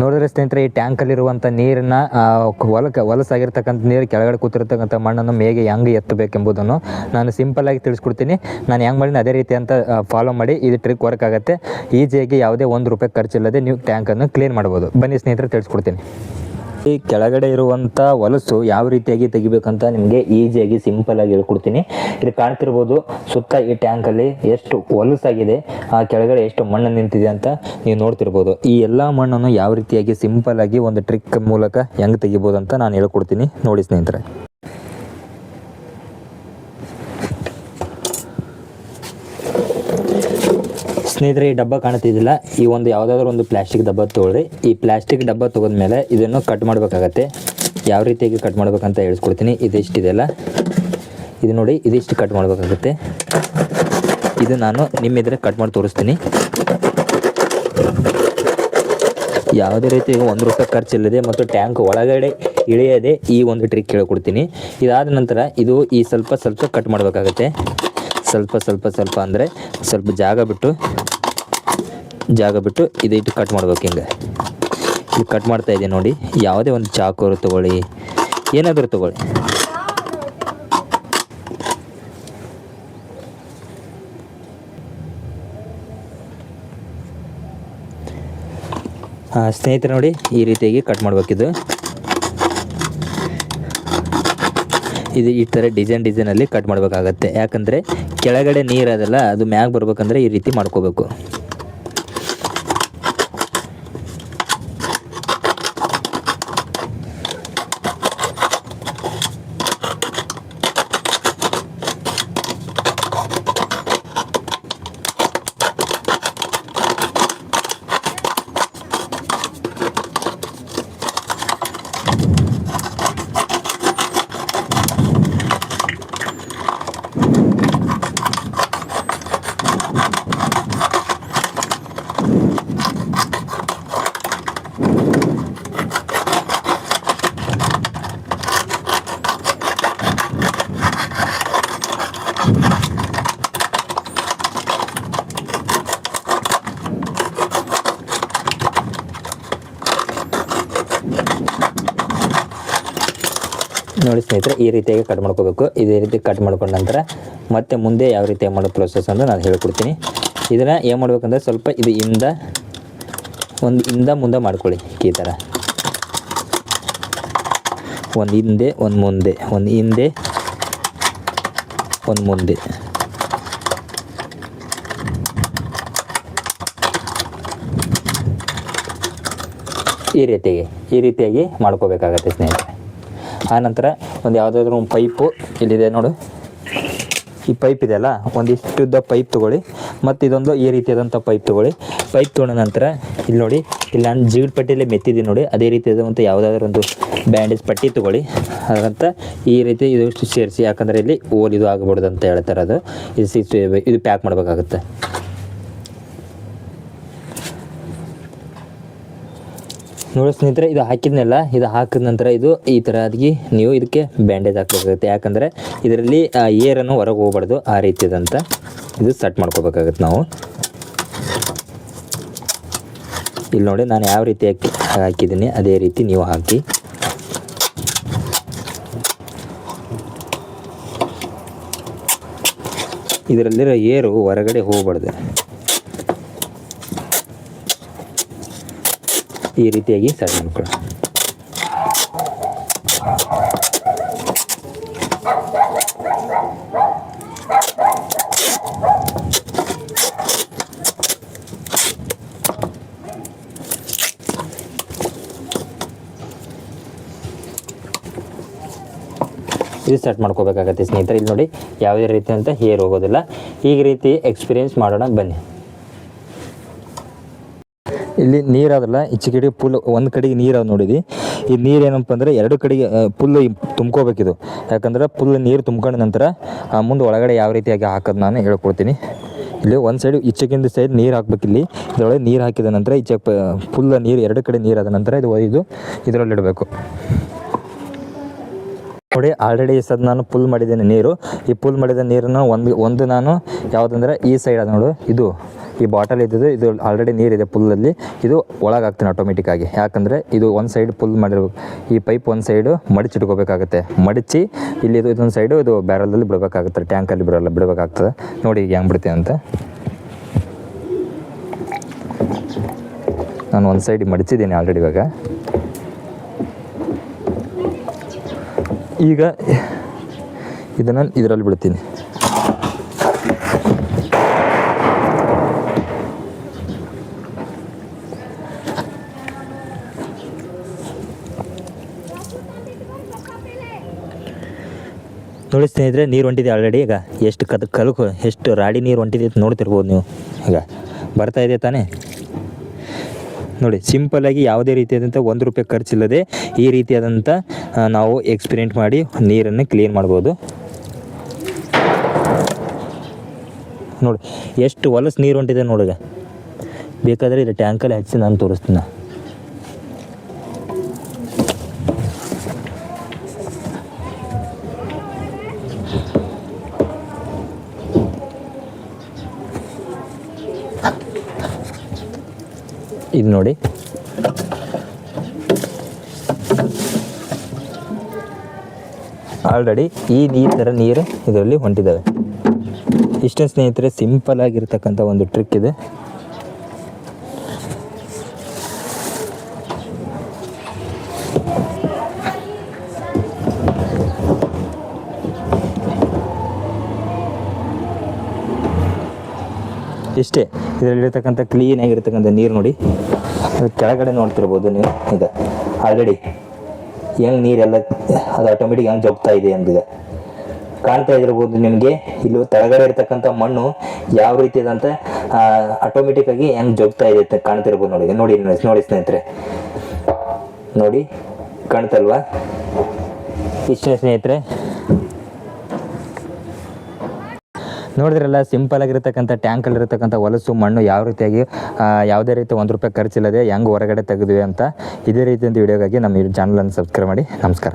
ನೋಡಿದ್ರೆ ಸ್ನೇಹಿತರೆ, ಈ ಟ್ಯಾಂಕಲ್ಲಿರುವಂಥ ನೀರನ್ನ ಹೊಲಕ್ಕೆ, ಹೊಲಸಾಗಿರ್ತಕ್ಕಂಥ ನೀರು ಕೆಳಗಡೆ ಕೂತಿರ್ತಕ್ಕಂಥ ಮಣ್ಣನ್ನು ಮೇಗೆ ಹೆಂಗೆ ಎತ್ತಬೇಕೆಂಬುದನ್ನು ನಾನು ಸಿಂಪಲ್ ಆಗಿ ತಿಳಿಸ್ಕೊಡ್ತೀನಿ. ನಾನು ಹೆಂಗೆ ಮಾಡಿನ ಅದೇ ರೀತಿ ಅಂತ ಫಾಲೋ ಮಾಡಿ ಇದು ಟ್ರಿಕ್ ವರ್ಕ್ ಆಗುತ್ತೆ. ಈಜಿಯಾಗಿ ಯಾವುದೇ ಒಂದು ರೂಪಾಯಿ ಖರ್ಚಿಲ್ಲದೆ ನೀವು ಟ್ಯಾಂಕನ್ನು ಕ್ಲೀನ್ ಮಾಡ್ಬೋದು. ಬನ್ನಿ ಸ್ನೇಹಿತರೆ, ತಿಳಿಸ್ಕೊಡ್ತೀನಿ. ಈ ಕೆಳಗಡೆ ಇರುವಂತ ಹೊಲಸು ಯಾವ ರೀತಿಯಾಗಿ ತೆಗಿಬೇಕಂತ ನಿಮಗೆ ಈಸಿಯಾಗಿ ಸಿಂಪಲ್ ಆಗಿ ಹೇಳ್ಕೊಡ್ತೀನಿ. ಇಲ್ಲಿ ಕಾಣ್ತಿರ್ಬೋದು ಸುತ್ತ ಈ ಟ್ಯಾಂಕ್ ಅಲ್ಲಿ ಎಷ್ಟು ಹೊಲಸಾಗಿದೆ, ಆ ಕೆಳಗಡೆ ಎಷ್ಟು ಮಣ್ಣು ನಿಂತಿದೆ ಅಂತ ನೀವು ನೋಡ್ತಿರ್ಬೋದು. ಈ ಎಲ್ಲಾ ಮಣ್ಣನ್ನು ಯಾವ ರೀತಿಯಾಗಿ ಸಿಂಪಲ್ ಆಗಿ ಒಂದು ಟ್ರಿಕ್ ಮೂಲಕ ಹೆಂಗ್ ತೆಗಿಬಹುದು ಅಂತ ನಾನು ಹೇಳ್ಕೊಡ್ತೀನಿ. ನೋಡಿ ಸ್ನೇಹಿತರೆ. ಸ್ನೇಹಿತರೆ, ಈ ಡಬ್ಬ ಕಾಣ್ತಿದ್ದಿಲ್ಲ ಈ ಒಂದು ಯಾವುದಾದ್ರೂ ಒಂದು ಪ್ಲಾಸ್ಟಿಕ್ ಡಬ್ಬ ತೊಗೊಳ್ರಿ. ಈ ಪ್ಲಾಸ್ಟಿಕ್ ಡಬ್ಬ ತೊಗೊಂಡ್ಮೇಲೆ ಇದನ್ನು ಕಟ್ ಮಾಡಬೇಕಾಗತ್ತೆ. ಯಾವ ರೀತಿಯಾಗಿ ಕಟ್ ಮಾಡ್ಬೇಕಂತ ಹೇಳ್ಸ್ಕೊಡ್ತೀನಿ. ಇದಿಷ್ಟಿದೆಲ್ಲ ಇದು ನೋಡಿ, ಇದಿಷ್ಟು ಕಟ್ ಮಾಡಬೇಕಾಗುತ್ತೆ. ಇದು ನಾನು ನಿಮ್ಮಿದ್ರೆ ಕಟ್ ಮಾಡಿ ತೋರಿಸ್ತೀನಿ. ಯಾವುದೇ ರೀತಿ ಒಂದು ರೂಪಾಯಿ ಖರ್ಚಿಲ್ಲದೆ ಮತ್ತು ಟ್ಯಾಂಕ್ ಒಳಗಡೆ ಇಳಿಯದೆ ಈ ಒಂದು ಟ್ರಿಕ್ ಹೇಳ್ಕೊಡ್ತೀನಿ ಇದಾದ ನಂತರ ಇದು ಈ ಸ್ವಲ್ಪ ಸ್ವಲ್ಪ ಕಟ್ ಮಾಡಬೇಕಾಗತ್ತೆ. ಸ್ವಲ್ಪ ಸ್ವಲ್ಪ ಸ್ವಲ್ಪ ಅಂದರೆ ಸ್ವಲ್ಪ ಜಾಗ ಬಿಟ್ಟು ಜಾಗ ಬಿಟ್ಟು ಇದಿಟ್ಟು ಕಟ್ ಮಾಡ್ಬೇಕು ಹಿಂಗೆ. ಇದು ಕಟ್ ಮಾಡ್ತಾ ಇದೆ ನೋಡಿ, ಯಾವುದೇ ಒಂದು ಚಾಕು ತಗೊಳ್ಳಿ, ಏನಾದರೂ ತಗೊಳ್ಳಿ. ಸ್ನೇಹಿತರೆ ನೋಡಿ, ಈ ರೀತಿಯಾಗಿ ಕಟ್ ಮಾಡಬೇಕಿದು ಇದು. ಈ ಥರ ಡಿಸೈನ್ ಡಿಸೈನಲ್ಲಿ ಕಟ್ ಮಾಡಬೇಕಾಗತ್ತೆ. ಯಾಕಂದರೆ ಕೆಳಗಡೆ ನೀರು ಅದಲ್ಲ ಅದು ಮ್ಯಾಗ ಬರ್ಬೇಕಂದ್ರೆ ಈ ರೀತಿ ಮಾಡ್ಕೋಬೇಕು. ನೋಡಿ ಸ್ನೇಹಿತರೆ, ಈ ರೀತಿಯಾಗಿ ಕಟ್ ಮಾಡ್ಕೋಬೇಕು. ಇದೇ ರೀತಿ ಕಟ್ ಮಾಡ್ಕೊಂಡ ನಂತರ ಮತ್ತೆ ಮುಂದೆ ಯಾವ ರೀತಿ ಮಾಡೋ ಪ್ರೊಸೆಸ್ ಅಂತ ನಾನು ಹೇಳ್ಕೊಡ್ತೀನಿ. ಇದನ್ನು ಏನು ಮಾಡ್ಬೇಕಂದ್ರೆ ಸ್ವಲ್ಪ ಇದು ಇಂದ, ಒಂದು ಇಂದ ಮುಂದೆ ಮಾಡ್ಕೊಳ್ಳಿ ಈ ಥರ ಒಂದು ಹಿಂದೆ, ಒಂದು ಮುಂದೆ, ಒಂದು ಹಿಂದೆ, ಒಂದು ಮುಂದೆ. ಈ ರೀತಿಯಾಗಿ ಈ ರೀತಿಯಾಗಿ ಮಾಡ್ಕೋಬೇಕಾಗತ್ತೆ ಸ್ನೇಹಿತರೆ. ಆನಂತರ ಒಂದು ಯಾವುದಾದ್ರೂ ಒಂದು ಪೈಪು ಇಲ್ಲಿದೆ ನೋಡು. ಈ ಪೈಪ್ ಇದೆಯಲ್ಲ ಒಂದಿಷ್ಟುದ್ದ ಪೈಪ್ ತೊಗೊಳ್ಳಿ, ಮತ್ತು ಇದೊಂದು ಈ ರೀತಿಯಾದಂಥ ಪೈಪ್ ತೊಗೊಳ್ಳಿ. ಪೈಪ್ ತೊಗೊಂಡ ನಂತರ ಇಲ್ಲಿ ನೋಡಿ, ಇಲ್ಲಿ ನಾನು ಜೀಡ್ ಪಟ್ಟಿಯಲ್ಲಿ ಮೆತ್ತಿದ್ದೀನಿ ನೋಡಿ, ಅದೇ ರೀತಿಯಾದಂಥ ಯಾವುದಾದ್ರೂ ಒಂದು ಬ್ಯಾಂಡೇಜ್ ಪಟ್ಟಿ ತೊಗೊಳ್ಳಿ. ಹಾಗಂತ ಈ ರೀತಿ ಇದು ಸೇರಿಸಿ, ಯಾಕಂದರೆ ಇಲ್ಲಿ ಓಲ್ ಇದು ಆಗಬಾರ್ದು ಅಂತ ಹೇಳ್ತಾರೆ ಅದು. ಇದು ಇದು ಪ್ಯಾಕ್ ಮಾಡಬೇಕಾಗುತ್ತೆ. ನೋಡಿ ಸ್ನೇಹಿತರೆ, ಇದು ಹಾಕಿದ್ನಲ್ಲ ಇದು ಹಾಕಿದ ನಂತರ ಇದು ಈ ಥರ ಆಗಿ ನೀವು ಇದಕ್ಕೆ ಬ್ಯಾಂಡೇಜ್ ಹಾಕಬೇಕಾಗುತ್ತೆ. ಯಾಕಂದರೆ ಇದರಲ್ಲಿ ಏರನ್ನು ಹೊರಗೆ ಹೋಗ್ಬಾರ್ದು. ಆ ರೀತಿಯಾದಂಥ ಇದು ಸೆಟ್ ಮಾಡ್ಕೋಬೇಕಾಗತ್ತೆ ನಾವು. ಇಲ್ಲಿ ನೋಡಿ ನಾನು ಯಾವ ರೀತಿ ಹಾಕಿ, ಹಾಕಿದ್ದೀನಿ, ಅದೇ ರೀತಿ ನೀವು ಹಾಕಿ. ಇದರಲ್ಲಿರೋ ಏರು ಹೊರಗಡೆ ಹೋಗ್ಬಾರ್ದು. ಈ ರೀತಿಯಾಗಿ ಸೆಟ್ ಮಾಡ್ಕೊಳ್ಳಿ ಇದು ಸೆಟ್ ಮಾಡ್ಕೋಬೇಕಾಗತ್ತೆ ಸ್ನೇಹಿತರೆ. ಇಲ್ಲಿ ನೋಡಿ ಯಾವುದೇ ರೀತಿ ಅಂತ ಹೇರ್ ಹೋಗೋದಿಲ್ಲ. ಈಗ ರೀತಿ ಎಕ್ಸ್ಪೀರಿಯೆನ್ಸ್ ಮಾಡೋಣ. ಬನ್ನಿ. ಇಲ್ಲಿ ನೀರಾದಲ್ಲ ಈಚೆ ಕಡೆ ಫುಲ್ ಒಂದು ಕಡೆಗೆ ನೀರು ಅದು ನೋಡಿದ್ವಿ ಈ ನೀರು ಏನಪ್ಪ ಅಂದರೆ ಎರಡು ಕಡೆಗೆ ಫುಲ್ ತುಂಬ್ಕೋಬೇಕಿದು. ಯಾಕಂದ್ರೆ ಫುಲ್ ನೀರು ತುಂಬ್ಕೊಂಡ ನಂತರ ಮುಂದೆ ಒಳಗಡೆ ಯಾವ ರೀತಿಯಾಗಿ ಹಾಕೋದು ನಾನು ಹೇಳ್ಕೊಡ್ತೀನಿ. ಇಲ್ಲಿ ಒಂದು ಸೈಡ್ ಈಚೆಗಿಂದ ಸೈಡ್ ನೀರು ಹಾಕ್ಬೇಕು ಇಲ್ಲಿ. ಇದರೊಳಗೆ ನೀರು ಹಾಕಿದ ನಂತರ ಈಚೆ ಫುಲ್ ನೀರು ಎರಡು ಕಡೆ ನೀರು ಆದ ನಂತರ ಇದು ಒಯ್ದು ಇದರಲ್ಲಿ ಇಡಬೇಕು. ನೋಡಿ ಆಲ್ರೆಡಿ ಸದ್ ನಾನು ಪುಲ್ ಮಾಡಿದ್ದೇನೆ ನೀರು. ಈ ಪುಲ್ ಮಾಡಿದ ನೀರನ್ನು ಒಂದು ಒಂದು ನಾನು ಯಾವುದಂದ್ರೆ ಈ ಸೈಡ್ ಅದು ನೋಡು, ಇದು. ಈ ಬಾಟಲ್ ಇದ್ದದ್ದು, ಇದು ಆಲ್ರೆಡಿ ನೀರಿದೆ ಪುಲ್ಲಲ್ಲಿ. ಇದು ಒಳಗಾಗ್ತೀನಿ ಆಟೋಮೆಟಿಕ್ಕಾಗಿ ಯಾಕಂದರೆ ಇದು ಒಂದು ಸೈಡ್ ಪುಲ್ ಮಾಡಿರ್ಬೇಕು. ಈ ಪೈಪ್ ಒಂದು ಸೈಡು ಮಡಚಿಟ್ಕೋಬೇಕಾಗುತ್ತೆ ಮಡಚಿ ಇಲ್ಲಿ ಇದು ಇದೊಂದು ಸೈಡು ಇದು ಬ್ಯಾರಲಲ್ಲಿ ಬಿಡಬೇಕಾಗುತ್ತೆ. ಟ್ಯಾಂಕಲ್ಲಿ ಬಿಡೋಲ್ಲ, ಬಿಡಬೇಕಾಗ್ತದೆ. ನೋಡಿ ಈಗ ಹೆಂಗೆ ಬಿಡ್ತೀನಿ ಅಂತ. ನಾನು ಒಂದು ಸೈಡ್ ಮಡಚಿದ್ದೀನಿ ಆಲ್ರೆಡಿ ಇವಾಗ. ಈಗ ಇದನ್ನು ಇದರಲ್ಲಿ ಬಿಡ್ತೀನಿ. ನೋಡಿ ಇದ್ರೆ ನೀರು ಹೊಂಟಿದೆ ಆಲ್ರೆಡಿ ಈಗ ಎಷ್ಟು ಕದ, ಕಲ್ಕು, ಎಷ್ಟು ರಾಡಿ ನೀರು ಹೊಂಟಿದೆ ಅಂತ ನೋಡ್ತಿರ್ಬೋದು ನೀವು. ಈಗ ಬರ್ತಾ ಇದೆ ತಾನೇ? ನೋಡಿ ಸಿಂಪಲ್ಲಾಗಿ ಯಾವುದೇ ರೀತಿಯಾದಂಥ ಒಂದು ರೂಪಾಯಿ ಖರ್ಚಿಲ್ಲದೆ ಈ ರೀತಿಯಾದಂಥ ನಾವು ಎಕ್ಸ್ಪೀರಿಯೆಂಟ್ ಮಾಡಿ ನೀರನ್ನು ಕ್ಲೀನ್ ಮಾಡ್ಬೋದು. ನೋಡಿ, ಎಷ್ಟು ಹೊಲಸು ನೀರು ಹೊಂಟಿದೆ ನೋಡಿಗ ಬೇಕಾದರೆ ಇದು ಟ್ಯಾಂಕಲ್ಲಿ ಹಚ್ಚಿ ನಾನು ತೋರಿಸ್ತೀನಿ. ಇದು ನೋಡಿ. ಆಲ್ರೆಡಿ ಈ ನೀರು ಥರ ನೀರು ಇದರಲ್ಲಿ ಹೊಂಟಿದ್ದಾವೆ. ಇಷ್ಟೇ ಸ್ನೇಹಿತರೆ ಸಿಂಪಲ್ ಆಗಿರ್ತಕ್ಕಂಥ ಒಂದು ಟ್ರಿಕ್ ಇದೆ. ಇಷ್ಟೇ. ಇದರಲ್ಲಿರ್ತಕ್ಕಂಥ ಕ್ಲೀನ್ ಆಗಿರ್ತಕ್ಕಂಥ ನೀರು ನೋಡಿ. ಕೆಳಗಡೆ ನೋಡ್ತಿರ್ಬೋದು ನೀವು. ಈಗ ಆಲ್ರೆಡಿ ಹೆಂಗ್ ನೀರೆಲ್ಲ ಅದು ಆಟೋಮೆಟಿಕ್ ಹೆಂಗೆ ಜಗ್ತಾ ಇದೆ ಅಂದಿದೆ ಕಾಣ್ತಾ ಇದಿರ್ಬೋದು ನಿಮಗೆ. ಇಲ್ಲಿ ಕೆಳಗಡೆ ಇರ್ತಕ್ಕಂಥ ಮಣ್ಣು ಯಾವ ರೀತಿಯಾದಂಥ ಆಟೋಮೆಟಿಕ್ ಆಗಿ ಹೆಂಗೆ ಜೋಗ್ತಾ ಇದೆ ಅಂತ ಕಾಣ್ತಿರ್ಬೋದು ನೋಡಿ. ನೋಡಿ ನೋಡಿ ಸ್ನೇಹಿತರೆ. ನೋಡಿ ಕಾಣ್ತಲ್ವಾ ಇಷ್ಟೇ ಸ್ನೇಹಿತರೆ. ನೋಡಿದ್ರಲ್ಲ, ಸಿಂಪಲ್ ಆಗಿರ್ತಕ್ಕಂಥ ಟ್ಯಾಂಕಲ್ಲಿರ್ತಕ್ಕಂಥ ಹೊಲಸು, ಮಣ್ಣು ಯಾವ ರೀತಿಯಾಗಿ ಯಾವುದೇ ರೀತಿ ಒಂದು ರೂಪಾಯಿ ಖರ್ಚಿಲ್ಲದೆ ಹೆಂಗೆ ಹೊರಗಡೆ ತೆಗೆದ್ವಿ ಅಂತ ಇದೇ ರೀತಿಯ ವಿಡಿಯೋಗಾಗಿ ನಮ್ಮ ಚಾನಲನ್ನು ಸಬ್ಸ್ಕ್ರೈಬ್ ಮಾಡಿ. ನಮಸ್ಕಾರ.